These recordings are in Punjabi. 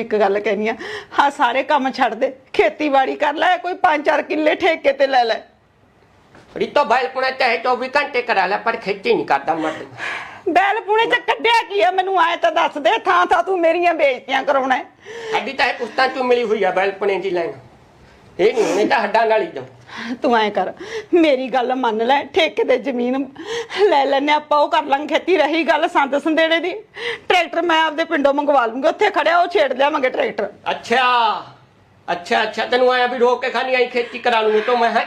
ਇੱਕ ਗੱਲ ਕਹਿਨੀ ਆ ਹਾਂ ਸਾਰੇ ਕੰਮ ਛੱਡ ਦੇ ਖੇਤੀਬਾੜੀ ਕਰ ਲੈ ਕੋਈ 5-4 ਕਿੱਲੇ ਠੇਕੇ ਤੇ ਲੈ ਲੈ। ਰੀਤੋ ਬਾਇਲ ਪੁਣੇ ਚਾਹੇ 24 ਘੰਟੇ ਕਰਾ ਲੈ ਪਰ ਖੇਤੀ ਨਹੀਂ ਕਰਦਾ ਮਰਦ। ਬੈਲ ਪੁਣੇ ਚ ਕੱਢਿਆ ਕੀ ਆ ਮੈਨੂੰ ਆਏ ਤਾਂ ਦੱਸ ਦੇ ਥਾਂ ਥਾਂ ਤੂੰ ਮੇਰੀਆਂ ਬੇਇੱਜ਼ਤੀਆਂ ਕਰਾਉਣਾ ਹੈ। ਸਾਡੀ ਤਾਂ ਇਹ ਪੁਸਤਾਂ ਚੋਂ ਮਿਲੀ ਹੋਈ ਆ ਬਾਇਲ ਪੁਣੇ ਦੀ ਲਾਈਨ। ਇਹ ਨਹੀਂ ਨਹੀਂ ਤਾਂ ਹੱਡਾਂ ਨਾਲ ਹੀ ਜਾਊ ਤੂੰ ਐ ਕਰ ਮੇਰੀ ਗੱਲ ਮੰਨ ਲੈ ਠੇਕੇ ਤੇ ਜ਼ਮੀਨ ਲੈ ਲੈਨੇ ਆਪਾਂ ਉਹ ਕਰ ਲਾਂਗੇ ਖੇਤੀ ਰਹੀ ਗੱਲ ਸੰਦ ਸੰਦੇੜੇ ਦੀ। ਟਰੈਕਟਰ ਮੈਂ ਆਪਦੇ ਪਿੰਡੋਂ ਮੰਗਵਾ ਲੂੰਗਾ ਉੱਥੇ ਖੜਿਆ ਉਹ ਛੇੜ ਲਿਆਵਾਂਗੇ ਟਰੈਕਟਰ। ਅੱਛਾ ਅੱਛਾ ਅੱਛਾ ਤੈਨੂੰ ਆਇਆ ਵੀ ਰੋਕ ਕੇ ਖਾਣੀ ਆਈ ਖੇਤੀ ਕਰਾ ਲੂੰਗੀ ਤਾਂ ਮੈਂ ਹੈ?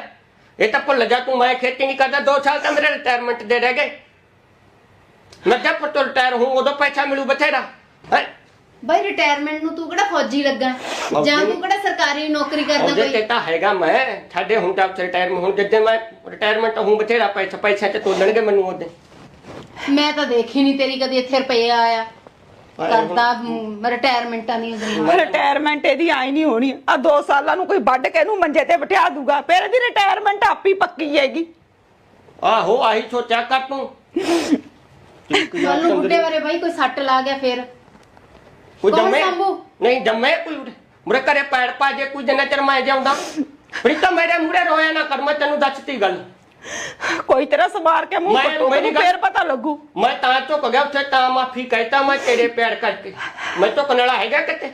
ਇਹ ਤਾਂ ਭੁੱਲ ਜਾ ਤੂੰ ਮੈਂ ਖੇਤੀ ਨਹੀਂ ਕਰਦਾ 2 ਸਾਲ ਤਾਂ ਮੇਰੇ ਰਿਟਾਇਰਮੈਂਟ ਦੇ ਰਹਿ ਗਏ। ਮੈਂ ਜਦ ਤੋਂ ਰਿਟਾਇਰ ਹੂੰ ਉਦੋਂ ਪੈਸਾ ਮਿਲੂ ਬਥੇਰਾ ਹੈ? ਬਾਈ ਰਿਟਾਇਰਮੈਂਟ ਨੂੰ ਤੂੰ ਕਿਹੜਾ ਫੌਜੀ ਲੱਗਾ ਜਾਂ ਤੂੰ ਕਿਹੜਾ ਸਰਕਾਰੀ ਨੌਕਰੀ ਕਰਦਾ ਉਹਦੇ ਤੇ ਕੋਈ ਤਾਂ ਹੈਗਾ ਮੈਂ? ਸਾਡੇ ਹੁਣ ਤਾਂ ਰਿਟਾਇਰਮੈਂਟ ਹੁਣ ਜਿੱਦੇ ਮੈਂ ਰਿਟਾਇਰਮੈਂਟ ਹੂੰ ਬਥੇਰਾ ਪੈਸਾ ਪੈਸਾ ਤੇ ਤੋਲਣਗੇ ਮੈਨੂੰ ਉਹਦੇ। ਮੈਂ ਤਾਂ ਦੇਖੀ ਨਹੀਂ ਤੇਰੀ ਕਦੀ ਇੱਥੇ ਰੁਪਈਆ ਆਇਆ। ਕਰਦਾ ਰਿਟਾਇਰਮੈਂਟਾਂ ਦੀਆਂ ਗੱਲਾਂ। ਰਿਟਾਇਰਮੈਂਟ ਇਹਦੀ ਆਈ ਨਹੀਂ ਹੋਣੀ। ਆ 2 ਸਾਲਾਂ ਨੂੰ ਕੋਈ ਵੱਢ ਕੇ ਇਹਨੂੰ ਮੰਜੇ ਤੇ ਬਿਠਾ ਦੂਗਾ। ਫਿਰ ਇਹਦੀ ਰਿਟਾਇਰਮੈਂਟ ਆਪੀ ਪੱਕੀ ਜਾਏਗੀ ਆਹੋ ਆਹੀ ਸੋਚਿਆ ਕਰ ਤੂੰ। ਕੱਲ ਨੂੰ ਬੁੱਢੇ ਬਾਰੇ ਬਾਈ ਕੋਈ ਸੱਟ ਲਾ ਗਿਆ ਫਿਰ। ਕੋਈ ਕੌਣ ਜੰਮੇ? ਸੰਭੂ? ਨਹੀਂ ਜੰਮੇ ਕੋਈ ਉਰੇ। ਮੁਰੇ ਘਰੇ ਪੈੜ ਪਾ ਜੇ ਕੋਈ ਜਨਾ ਚਿਰ ਮੈਂ ਜਾਉਂਦਾ ਪ੍ਰੀਤਮ ਮੇਰੇ ਮੂਰੇ ਰੋਇਆ ਨਾ ਕਰ ਮੈਂ ਤੈਨੂੰ ਦੱਸਤੀ ਗੱਲ। ਕੋਈ ਤੇਰਾ ਸਵਾਰ ਕੇ ਮੂੰਹ ਮੈਂ- ਮੇਰੀ ਗੱਲ- ਫੇਰ ਪਤਾ ਲੱਗੂ। ਮੈਂ ਤਾਂ ਝੁਕ ਗਿਆ ਉੱਥੇ ਤਾਂ ਮਾਫੀ ਕਹਿਤਾ ਮੈਂ ਤੇਰੇ ਪੈਰ ਕਰਕੇ। ਮੈਂ ਝੁਕਣ ਵਾਲਾ ਹੈਗਾ ਕਿਤੇ?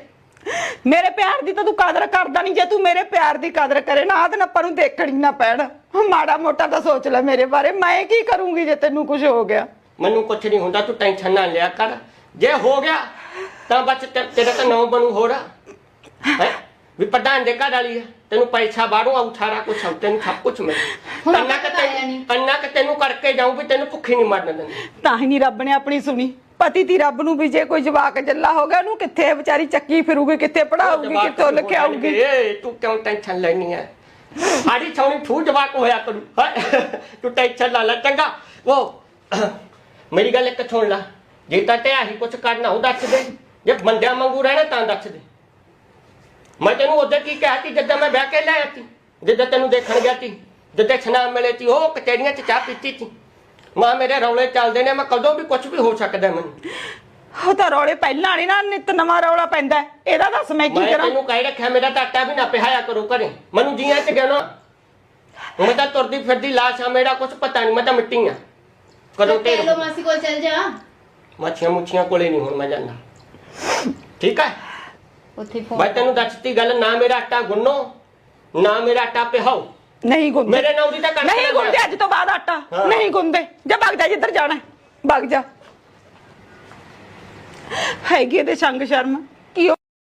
ਮੇਰੇ ਪਿਆਰ ਦੀ ਤਾਂ ਤੂੰ ਕਦਰ ਕਰਦਾ ਨਹੀਂ ਜੇ ਤੂੰ ਮੇਰੇ ਪਿਆਰ ਦੀ ਕਦਰ ਕਰੇ ਨਾ ਆਦਨ ਆਪਾਂ ਨੂੰ ਦੇਖਣੀ ਨਾ ਪੈਣ। ਮਾੜਾ ਮੋਟਾ ਤਾਂ ਸੋਚ ਲੈ ਮੇਰੇ ਬਾਰੇ ਮੈਂ ਕੀ ਕਰੂੰਗੀ ਜੇ ਤੈਨੂੰ ਕੁਝ ਹੋ ਗਿਆ? ਮੈਨੂੰ ਕੁਛ ਨਹੀਂ ਹੁੰਦਾ ਤੂੰ ਟੈਨਸ਼ਨ ਨਾ ਲਿਆ ਕਰ। ਜੇ ਹੋ ਗਿਆ ਤਾਂ ਤੇ- ਤੇਰਾ ਤਾਂ ਨੌ ਬਣੂ ਹੋਰ ਹੈ? ਵੀ ਪ੍ਰਧਾਨ ਦੇ ਘਰ ਵਾਲੀ ਹੈ ਤੈਨੂੰ ਪੈਸਾ ਬਾਹਰੋਂ ਆਉ ਸਾਰਾ ਕੁਛ ਆਉ ਤੈਨੂੰ ਸਭ ਕੁਛ ਮਿਲ। ਹੁਣ ਅੰਨਾ ਕਿ ਨਹੀਂ। ਤੈਨੂੰ ਅੰਨਾ ਕਿ ਤੈਨੂੰ ਕਰਕੇ ਜਾਉਂ ਵੀ ਤੈਨੂੰ ਭੁੱਖੀ ਨਹੀਂ ਮਰਨ ਦਿੰਦੀ। ਤਾਂ ਹੀ ਨਹੀਂ ਰੱਬ ਨੇ ਆਪਣੀ ਸੁਣੀ। ਪਤੀ ਦੀ ਰੱਬ ਨੂੰ ਵੀ ਜੇ ਕੋਈ ਜਵਾਕ ਜੱਲਾ ਹੋ ਗਿਆ ਉਹਨੂੰ ਕਿੱਥੇ ਵਿਚਾਰੀ ਚੱਕੀ ਫਿਰੂਗੀ ਕਿੱਥੇ ਪੜਾਊਗੀ ਜਵਾਕ ਕਿੱਥੋਂ ਹੋ ਲਿਖਿਆਊਗੀ? ਜਾਣਗੇ, ਤੂੰ ਕਿਉਂ ਟੈਨਸ਼ਨ ਲੈਣੀ ਹੈ ਸਾਡੀ ਛੌਣੀ ਫੂ ਜਵਾਕ ਹੋਇਆ ਕਰੂ ਹੈਂ? ਤੂੰ ਟੈਨਸ਼ਨ ਲਾ ਲੈ ਚੰਗਾ। ਉਹ ਮੇਰੀ ਗੱਲ ਇੱਕ ਸੁਣ ਲੈ। ਜੇ ਤਾਂ ਤੇ ਆਹੀ ਕੁਛ ਕਰਨਾ ਉਹ ਦੱਸ ਦੇ। ਜੇ ਬੰਦਿਆਂ ਵਾਂਗੂ ਰਹਿਣਾ ਤਾਂ ਦੱਸ ਦੇ। ਮੈਂ ਤੈਨੂੰ ਉਦੋਂ ਕੀ ਕਿਹਾ ਸੀ ਜਦੋਂ ਮੈਂ ਵਿਆਹ ਕੇ ਲਿਆਇਆ ਸੀ ਜਦੋਂ ਤੈਨੂੰ ਦੇਖਣ ਗਿਆ ਸੀ ਜਦੋਂ ਸੁਨਾਮ ਮਿਲੇ ਸੀ ਉਹ ਕਚਹਿਰੀਆਂ 'ਚ ਚਾਹ ਪੀਤੀ ਸੀ। ਮਾਂ ਮੇਰੇ ਰੌਲੇ ਚੱਲਦੇ ਨੇ ਮੈਂ ਕਦੋਂ ਵੀ ਕੁਝ ਵੀ ਹੋ ਸਕਦਾ ਮੈਨੂੰ। ਉਹ ਤਾਂ ਰੌਲੇ ਪਹਿਲਾਂ ਨਹੀਂ ਨਾ ਨਿਤ ਨਵਾਂ ਰੌਲਾ ਪੈਂਦਾ। ਇਹਦਾ ਦੱਸ ਮੈਂ ਕੀ ਮੈਂ ਕਰਾਂ? ਤੈਨੂੰ ਕਹਿ ਰੱਖਿਆ ਮੇਰਾ ਤਾਂ ਆਟਾ ਵੀ ਨਾ ਪਿਹਾਇਆ ਕਰੋ ਘਰੇ। ਮੈਨੂੰ ਜੀਆਂ ਚ ਗਿਆਣਾ ਮੈਂ ਤਾਂ ਤੁਰਦੀ ਫਿਰਦੀ ਲਾਸ਼ ਆ ਮੇਰਾ ਕੁਝ ਪਤਾ ਨਹੀਂ ਮੈਂ ਤਾਂ ਮਿੱਟੀ ਆ। ਕਦੋਂ ਤੇ ਤੇ ਲੋ ਮਾਸੀ ਕੋਲ ਚੱਲ ਜਾ। ਮੱਛੀਆਂ ਮੁੱਛੀਆਂ ਕੋਲੇ ਨਹੀਂ ਹੁਣ ਮੈਂ ਜਾਂਦਾ। ਠੀਕ ਹੈ? ਉੱਥੇ ਫੋਨ ਮੈਂ ਤੈਨੂੰ ਦੱਸਤੀ ਗੱਲ ਨਾ ਮੇਰਾ ਆਟਾ ਗੁੰਨੋ ਨਾ ਮੇਰਾ ਆਟਾ ਪਿਹਾਓ। ਨਹੀਂ ਗੁੰਦੇ ਮੇਰੇ ਨਾਲ ਉਹਦੀ ਤਾਂ ਕਣਕ ਨਹੀਂ ਗੁੰਦੇ ਅੱਜ ਤੋਂ ਬਾਅਦ ਆਟਾ। ਹਾਂ। ਨਹੀਂ ਗੁੰਦੇ ਜਾ ਭੱਗ ਜਾ ਜਿੱਧਰ ਜਾਣਾ ਹੈ, ਭੱਗ ਜਾ। ਹੈਗੀ ਇਹਦੇ ਸੰਗ ਸ਼ਰਮ।